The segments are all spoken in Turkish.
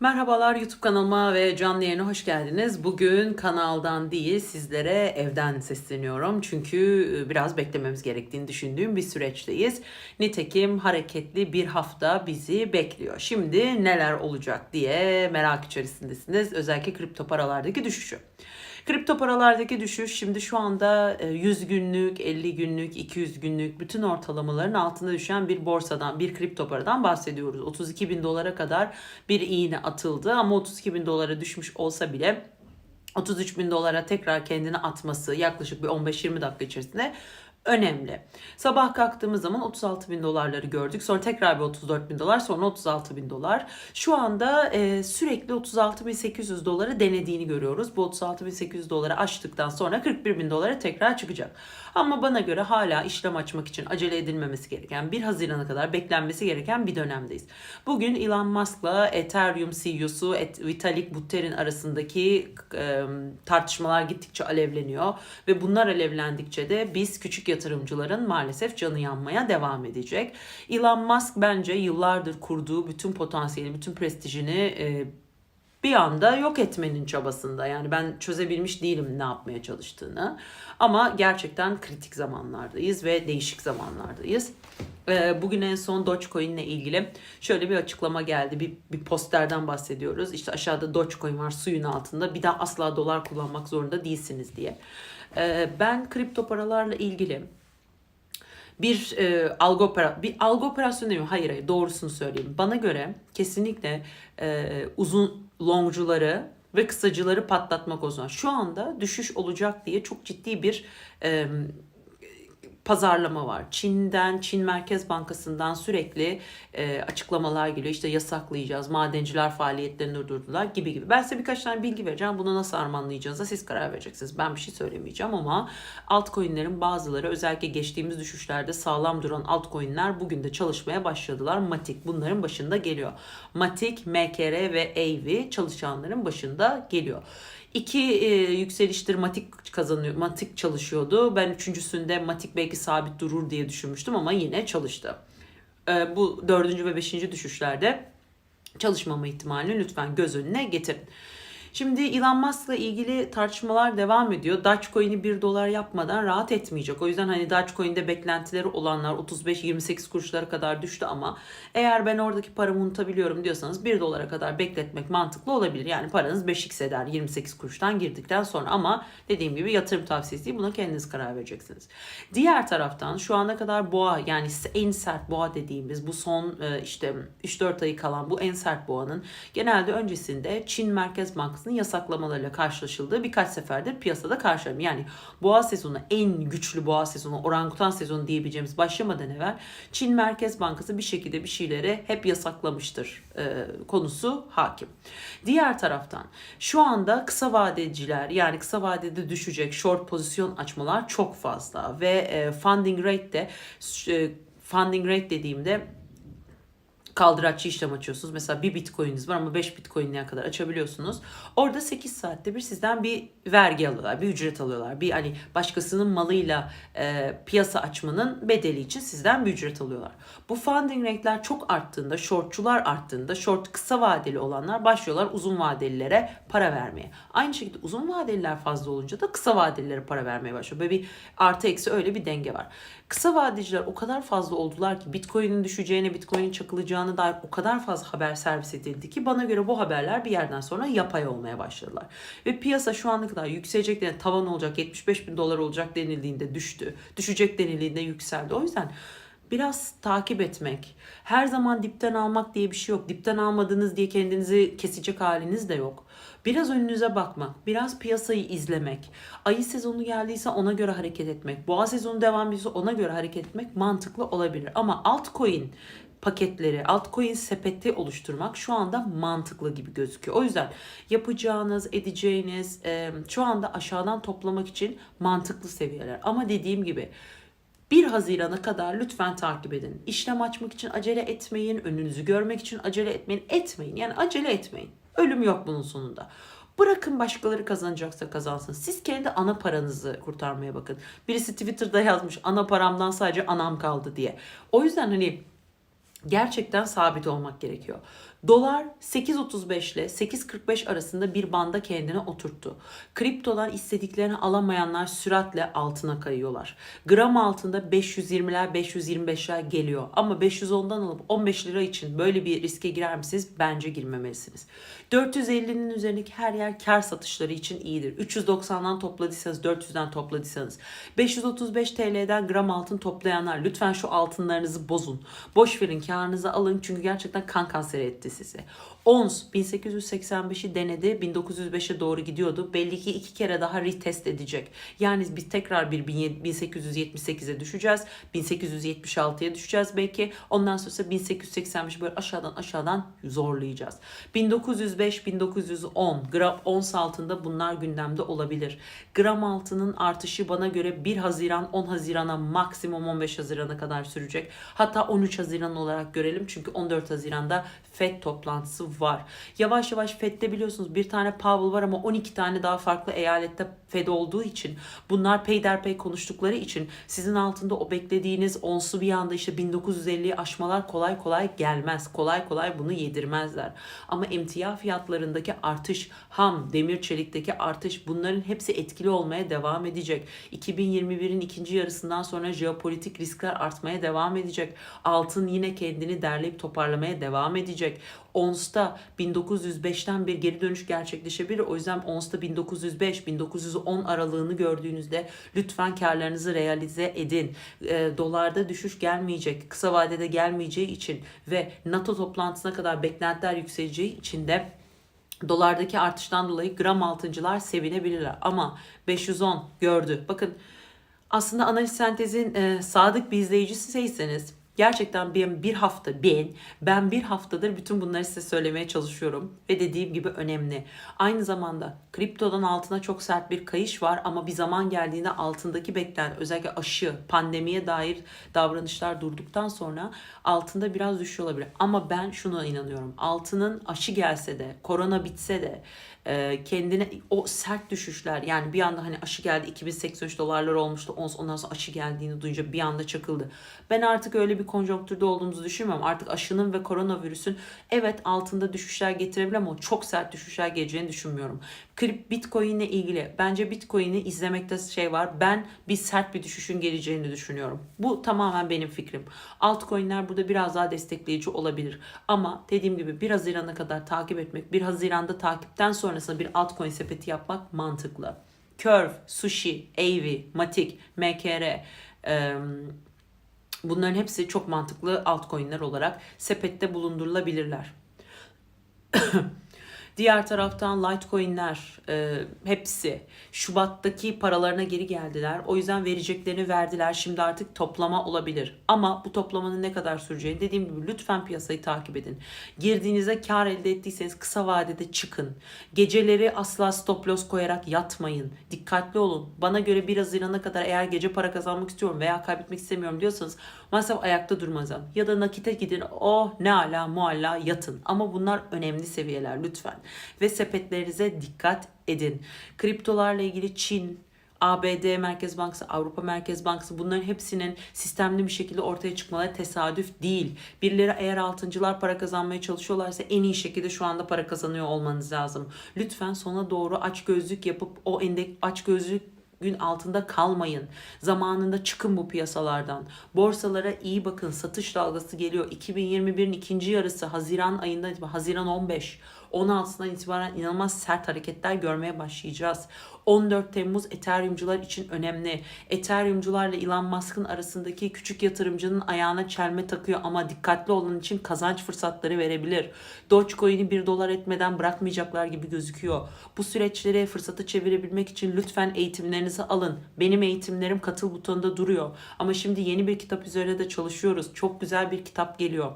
Merhabalar YouTube kanalıma ve canlı yayına hoş geldiniz. Bugün kanaldan değil sizlere evden sesleniyorum. Çünkü e, biraz beklememiz gerektiğini düşündüğüm bir süreçteyiz. Nitekim hareketli bir hafta bizi bekliyor. Şimdi neler olacak diye merak içerisindesiniz. Özellikle kripto paralardaki düşüşü. Kripto paralardaki düşüş şimdi şu anda e, 100 günlük, 50 günlük, 200 günlük bütün ortalamaların altında düşen bir borsadan, bir kripto paradan bahsediyoruz. 32 bin dolara kadar bir iğne atıldı ama 32 bin dolara düşmüş olsa bile 33 bin dolara tekrar kendini atması yaklaşık bir 15-20 dakika içerisinde önemli. Sabah kalktığımız zaman 36 bin dolarları gördük. Sonra tekrar bir 34 bin dolar sonra 36 bin dolar. Şu anda e, sürekli 36 bin 800 doları denediğini görüyoruz. Bu 36 bin 800 doları aştıktan sonra 41 bin dolara tekrar çıkacak. Ama bana göre hala işlem açmak için acele edilmemesi gereken 1 Haziran'a kadar beklenmesi gereken bir dönemdeyiz. Bugün Elon Musk'la Ethereum CEO'su Vitalik Buterin arasındaki e, tartışmalar gittikçe alevleniyor ve bunlar alevlendikçe de biz küçük yatırımcıların maalesef canı yanmaya devam edecek. Elon Musk bence yıllardır kurduğu bütün potansiyeli, bütün prestijini e, bir anda yok etmenin çabasında. Yani ben çözebilmiş değilim ne yapmaya çalıştığını. Ama gerçekten kritik zamanlardayız ve değişik zamanlardayız. Ee, Bugün en son Dogecoin ile ilgili şöyle bir açıklama geldi. Bir, bir posterden bahsediyoruz. İşte aşağıda Dogecoin var suyun altında. Bir daha asla dolar kullanmak zorunda değilsiniz diye. Ee, Ben kripto paralarla ilgili bir e, algı opera bir algı operasyonu değil mi? Hayır hayır doğrusunu söyleyeyim. Bana göre kesinlikle e, uzun longcuları ve kısacıları patlatmak o zaman. Şu anda düşüş olacak diye çok ciddi bir e, pazarlama var. Çin'den, Çin Merkez Bankası'ndan sürekli e, açıklamalar geliyor. İşte yasaklayacağız, madenciler faaliyetlerini durdurdular gibi gibi. Ben size birkaç tane bilgi vereceğim. Bunu nasıl armanlayacağınıza siz karar vereceksiniz. Ben bir şey söylemeyeceğim ama altcoin'lerin bazıları özellikle geçtiğimiz düşüşlerde sağlam duran altcoin'ler bugün de çalışmaya başladılar. Matic bunların başında geliyor. Matic, MKR ve AV çalışanların başında geliyor. İki e, yükseliştir Matik kazanıyor, Matik çalışıyordu. Ben üçüncüsünde Matik belki sabit durur diye düşünmüştüm ama yine çalıştı. E, bu dördüncü ve beşinci düşüşlerde çalışmama ihtimalini lütfen göz önüne getirin. Şimdi Elon Musk'la ilgili tartışmalar devam ediyor. Dogecoin'i 1 dolar yapmadan rahat etmeyecek. O yüzden hani Dogecoin'de beklentileri olanlar 35-28 kuruşlara kadar düştü ama eğer ben oradaki paramı unutabiliyorum diyorsanız 1 dolara kadar bekletmek mantıklı olabilir. Yani paranız 5x eder 28 kuruştan girdikten sonra ama dediğim gibi yatırım tavsiyesi değil buna kendiniz karar vereceksiniz. Diğer taraftan şu ana kadar boğa yani en sert boğa dediğimiz bu son e, işte 3-4 ayı kalan bu en sert boğanın genelde öncesinde Çin Merkez Bankası'nın yasaklamalarıyla karşılaşıldığı birkaç seferdir piyasada karşılarım. Yani boğa sezonu en güçlü boğa sezonu, orangutan sezonu diyebileceğimiz başlamadan evvel Çin Merkez Bankası bir şekilde bir şeyleri hep yasaklamıştır e, konusu hakim. Diğer taraftan şu anda kısa vadeciler yani kısa vadede düşecek short pozisyon açmalar çok fazla ve e, funding rate de e, funding rate dediğimde kaldıraçlı işlem açıyorsunuz. Mesela bir bitcoin'iniz var ama 5 bitcoin'e kadar açabiliyorsunuz. Orada 8 saatte bir sizden bir vergi alıyorlar, bir ücret alıyorlar. Bir hani başkasının malıyla e, piyasa açmanın bedeli için sizden bir ücret alıyorlar. Bu funding rate'ler çok arttığında, shortçular arttığında, short kısa vadeli olanlar başlıyorlar uzun vadelilere para vermeye. Aynı şekilde uzun vadeliler fazla olunca da kısa vadelilere para vermeye başlıyor. Böyle bir artı eksi öyle bir denge var. Kısa vadeciler o kadar fazla oldular ki Bitcoin'in düşeceğine, Bitcoin'in çakılacağına dair o kadar fazla haber servis edildi ki bana göre bu haberler bir yerden sonra yapay olmaya başladılar. Ve piyasa şu ana kadar yükselecek yani tavan olacak 75 bin dolar olacak denildiğinde düştü. Düşecek denildiğinde yükseldi. O yüzden biraz takip etmek, her zaman dipten almak diye bir şey yok. Dipten almadınız diye kendinizi kesecek haliniz de yok. Biraz önünüze bakmak, biraz piyasayı izlemek, ayı sezonu geldiyse ona göre hareket etmek, boğa sezonu devam ediyorsa ona göre hareket etmek mantıklı olabilir. Ama altcoin paketleri, altcoin sepeti oluşturmak şu anda mantıklı gibi gözüküyor. O yüzden yapacağınız, edeceğiniz şu anda aşağıdan toplamak için mantıklı seviyeler. Ama dediğim gibi 1 Haziran'a kadar lütfen takip edin. İşlem açmak için acele etmeyin. Önünüzü görmek için acele etmeyin. Etmeyin. Yani acele etmeyin. Ölüm yok bunun sonunda. Bırakın başkaları kazanacaksa kazansın. Siz kendi ana paranızı kurtarmaya bakın. Birisi Twitter'da yazmış ana paramdan sadece anam kaldı diye. O yüzden hani gerçekten sabit olmak gerekiyor. Dolar 8.35 ile 8.45 arasında bir banda kendine oturttu. Kriptodan istediklerini alamayanlar süratle altına kayıyorlar. Gram altında 520'ler 525'ler geliyor. Ama 510'dan alıp 15 lira için böyle bir riske girer misiniz? Bence girmemelisiniz. 450'nin üzerindeki her yer kar satışları için iyidir. 390'dan topladıysanız 400'den topladıysanız 535 TL'den gram altın toplayanlar lütfen şu altınlarınızı bozun. Boş verin karınızı alın çünkü gerçekten kan kanseri etti sizi. Ons 1885'i denedi 1905'e doğru gidiyordu. Belli ki iki kere daha retest edecek. Yani biz tekrar bir 1878'e düşeceğiz. 1876'ya düşeceğiz belki. Ondan sonra 1885 böyle aşağıdan aşağıdan zorlayacağız. 1905-1910 gram ons altında bunlar gündemde olabilir. Gram altının artışı bana göre 1 Haziran 10 Haziran'a maksimum 15 Haziran'a kadar sürecek. Hatta 13 Haziran olarak görelim çünkü 14 Haziran'da FED toplantısı var. Yavaş yavaş FED'de biliyorsunuz bir tane Powell var ama 12 tane daha farklı eyalette FED olduğu için bunlar peyderpey konuştukları için sizin altında o beklediğiniz onsu bir anda işte 1950'yi aşmalar kolay kolay gelmez. Kolay kolay bunu yedirmezler. Ama emtia fiyatlarındaki artış, ham, demir çelikteki artış bunların hepsi etkili olmaya devam edecek. 2021'in ikinci yarısından sonra jeopolitik riskler artmaya devam edecek. Altın yine kendini derleyip toparlamaya devam edecek. Ons'ta 1905'ten bir geri dönüş gerçekleşebilir. O yüzden Ons'ta 1905-1910 aralığını gördüğünüzde lütfen karlarınızı realize edin. E, dolarda düşüş gelmeyecek. Kısa vadede gelmeyeceği için ve NATO toplantısına kadar beklentiler yükseleceği için de dolardaki artıştan dolayı gram altıncılar sevinebilirler. Ama 510 gördü. Bakın aslında analiz sentezin e, sadık bir izleyicisiyseniz Gerçekten bir, bir hafta ben ben bir haftadır bütün bunları size söylemeye çalışıyorum ve dediğim gibi önemli. Aynı zamanda kriptodan altına çok sert bir kayış var ama bir zaman geldiğinde altındaki beklenen özellikle aşı, pandemiye dair davranışlar durduktan sonra altında biraz düşüyor olabilir. Ama ben şuna inanıyorum. Altının aşı gelse de, korona bitse de e, kendine o sert düşüşler yani bir anda hani aşı geldi 2083 dolarlar olmuştu ondan sonra aşı geldiğini duyunca bir anda çakıldı. Ben artık öyle bir konjonktürde olduğumuzu düşünmüyorum. Artık aşının ve koronavirüsün evet altında düşüşler getirebilir ama çok sert düşüşler geleceğini düşünmüyorum. Krip Bitcoin ile ilgili bence Bitcoin'i izlemekte şey var. Ben bir sert bir düşüşün geleceğini düşünüyorum. Bu tamamen benim fikrim. Altcoin'ler burada biraz daha destekleyici olabilir. Ama dediğim gibi 1 Haziran'a kadar takip etmek, 1 Haziran'da takipten sonrasında bir altcoin sepeti yapmak mantıklı. Curve, Sushi, AV, Matic, MKR, bunların hepsi çok mantıklı altcoin'ler olarak sepette bulundurulabilirler. Diğer taraftan Litecoin'ler e, hepsi Şubat'taki paralarına geri geldiler. O yüzden vereceklerini verdiler. Şimdi artık toplama olabilir. Ama bu toplamanın ne kadar süreceğini dediğim gibi lütfen piyasayı takip edin. Girdiğinizde kar elde ettiyseniz kısa vadede çıkın. Geceleri asla stop loss koyarak yatmayın. Dikkatli olun. Bana göre 1 Haziran'a kadar eğer gece para kazanmak istiyorum veya kaybetmek istemiyorum diyorsanız maalesef ayakta durmazın. Ya da nakite gidin. Oh ne ala mualla yatın. Ama bunlar önemli seviyeler lütfen ve sepetlerinize dikkat edin. Kriptolarla ilgili Çin, ABD Merkez Bankası, Avrupa Merkez Bankası bunların hepsinin sistemli bir şekilde ortaya çıkmaları tesadüf değil. Birileri eğer altıncılar para kazanmaya çalışıyorlarsa en iyi şekilde şu anda para kazanıyor olmanız lazım. Lütfen sona doğru aç gözlük yapıp o endek aç gözlük gün altında kalmayın. Zamanında çıkın bu piyasalardan. Borsalara iyi bakın. Satış dalgası geliyor. 2021'in ikinci yarısı Haziran ayında Haziran 15 16'sından itibaren inanılmaz sert hareketler görmeye başlayacağız. 14 Temmuz Ethereum'cular için önemli. Ethereum'cularla Elon Musk'ın arasındaki küçük yatırımcının ayağına çelme takıyor ama dikkatli olun için kazanç fırsatları verebilir. Dogecoin'i 1 dolar etmeden bırakmayacaklar gibi gözüküyor. Bu süreçleri fırsata çevirebilmek için lütfen eğitimlerinizi alın. Benim eğitimlerim katıl butonunda duruyor. Ama şimdi yeni bir kitap üzerine de çalışıyoruz. Çok güzel bir kitap geliyor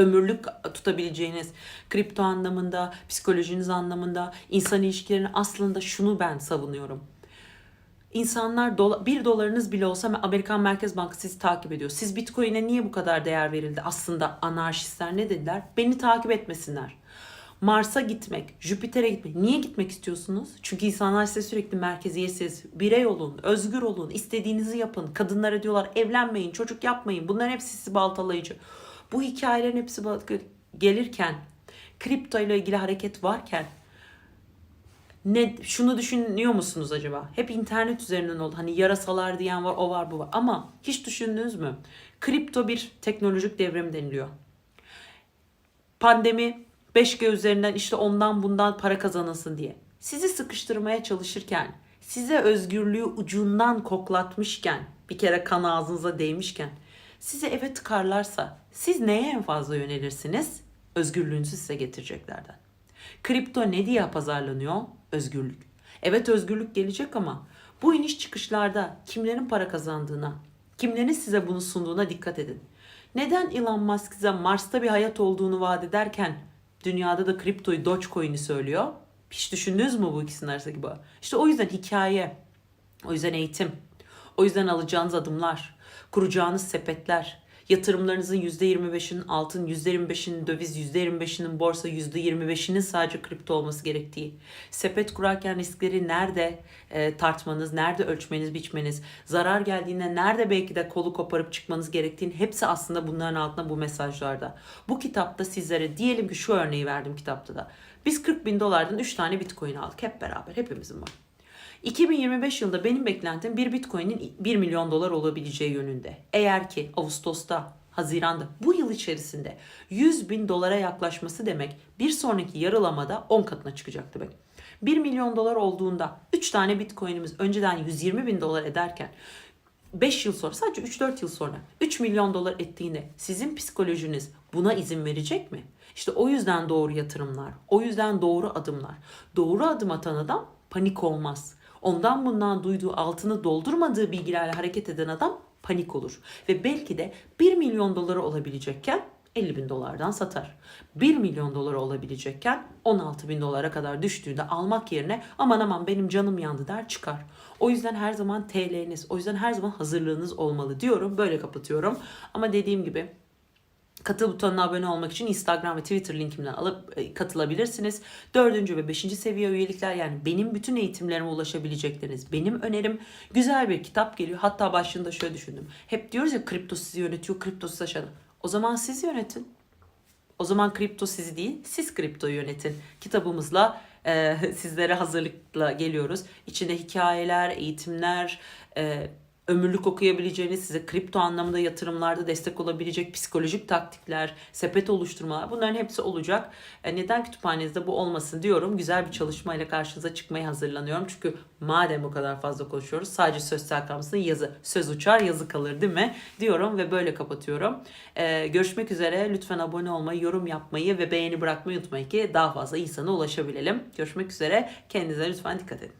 ömürlük tutabileceğiniz kripto anlamında, psikolojiniz anlamında, insan ilişkilerini aslında şunu ben savunuyorum. İnsanlar dola, bir dolarınız bile olsa Amerikan Merkez Bankası sizi takip ediyor. Siz Bitcoin'e niye bu kadar değer verildi? Aslında anarşistler ne dediler? Beni takip etmesinler. Mars'a gitmek, Jüpiter'e gitmek. Niye gitmek istiyorsunuz? Çünkü insanlar size sürekli merkeziyetsiz, birey olun, özgür olun, istediğinizi yapın. Kadınlara diyorlar evlenmeyin, çocuk yapmayın. Bunların hepsi sizi baltalayıcı. Bu hikayelerin hepsi gelirken, kripto ile ilgili hareket varken ne şunu düşünüyor musunuz acaba? Hep internet üzerinden oldu. Hani yarasalar diyen var, o var, bu var. Ama hiç düşündünüz mü? Kripto bir teknolojik devrim deniliyor. Pandemi 5G üzerinden işte ondan bundan para kazanılsın diye. Sizi sıkıştırmaya çalışırken, size özgürlüğü ucundan koklatmışken, bir kere kan ağzınıza değmişken, sizi eve tıkarlarsa siz neye en fazla yönelirsiniz? Özgürlüğünüzü size getireceklerden. Kripto ne diye pazarlanıyor? Özgürlük. Evet özgürlük gelecek ama bu iniş çıkışlarda kimlerin para kazandığına, kimlerin size bunu sunduğuna dikkat edin. Neden Elon Musk size Mars'ta bir hayat olduğunu vaat ederken dünyada da kriptoyu Dogecoin'i söylüyor? Hiç düşündünüz mü bu ikisinin arasındaki bağı? İşte o yüzden hikaye, o yüzden eğitim, o yüzden alacağınız adımlar, kuracağınız sepetler, yatırımlarınızın %25'inin altın, %25'inin döviz, %25'inin borsa, %25'inin sadece kripto olması gerektiği, sepet kurarken riskleri nerede e, tartmanız, nerede ölçmeniz, biçmeniz, zarar geldiğinde nerede belki de kolu koparıp çıkmanız gerektiğini hepsi aslında bunların altında bu mesajlarda. Bu kitapta sizlere diyelim ki şu örneği verdim kitapta da. Biz 40 bin dolardan 3 tane bitcoin aldık hep beraber hepimizin var. 2025 yılında benim beklentim bir bitcoin'in 1 milyon dolar olabileceği yönünde. Eğer ki Ağustos'ta, Haziran'da bu yıl içerisinde 100 bin dolara yaklaşması demek bir sonraki yarılamada 10 katına çıkacak demek. 1 milyon dolar olduğunda 3 tane bitcoin'imiz önceden 120 bin dolar ederken 5 yıl sonra sadece 3-4 yıl sonra 3 milyon dolar ettiğinde sizin psikolojiniz buna izin verecek mi? İşte o yüzden doğru yatırımlar, o yüzden doğru adımlar. Doğru adım atan adam panik olmaz. Ondan bundan duyduğu altını doldurmadığı bilgilerle hareket eden adam panik olur. Ve belki de 1 milyon doları olabilecekken 50 bin dolardan satar. 1 milyon doları olabilecekken 16 bin dolara kadar düştüğünde almak yerine aman aman benim canım yandı der çıkar. O yüzden her zaman TL'niz, o yüzden her zaman hazırlığınız olmalı diyorum. Böyle kapatıyorum. Ama dediğim gibi Katıl butonuna abone olmak için Instagram ve Twitter linkimden alıp e, katılabilirsiniz. Dördüncü ve beşinci seviye üyelikler yani benim bütün eğitimlerime ulaşabilecekleriniz benim önerim. Güzel bir kitap geliyor. Hatta başında şöyle düşündüm. Hep diyoruz ya kripto sizi yönetiyor, kripto sizi aşağıda. O zaman siz yönetin. O zaman kripto sizi değil, siz kriptoyu yönetin. Kitabımızla e, sizlere hazırlıkla geliyoruz. İçinde hikayeler, eğitimler, e, ömürlük okuyabileceğiniz, size kripto anlamında yatırımlarda destek olabilecek psikolojik taktikler, sepet oluşturmalar bunların hepsi olacak. E, neden kütüphanenizde bu olmasın diyorum. Güzel bir çalışmayla karşınıza çıkmaya hazırlanıyorum. Çünkü madem bu kadar fazla konuşuyoruz sadece söz kalmasın yazı. Söz uçar yazı kalır değil mi? Diyorum ve böyle kapatıyorum. E, görüşmek üzere. Lütfen abone olmayı, yorum yapmayı ve beğeni bırakmayı unutmayın ki daha fazla insana ulaşabilelim. Görüşmek üzere. Kendinize lütfen dikkat edin.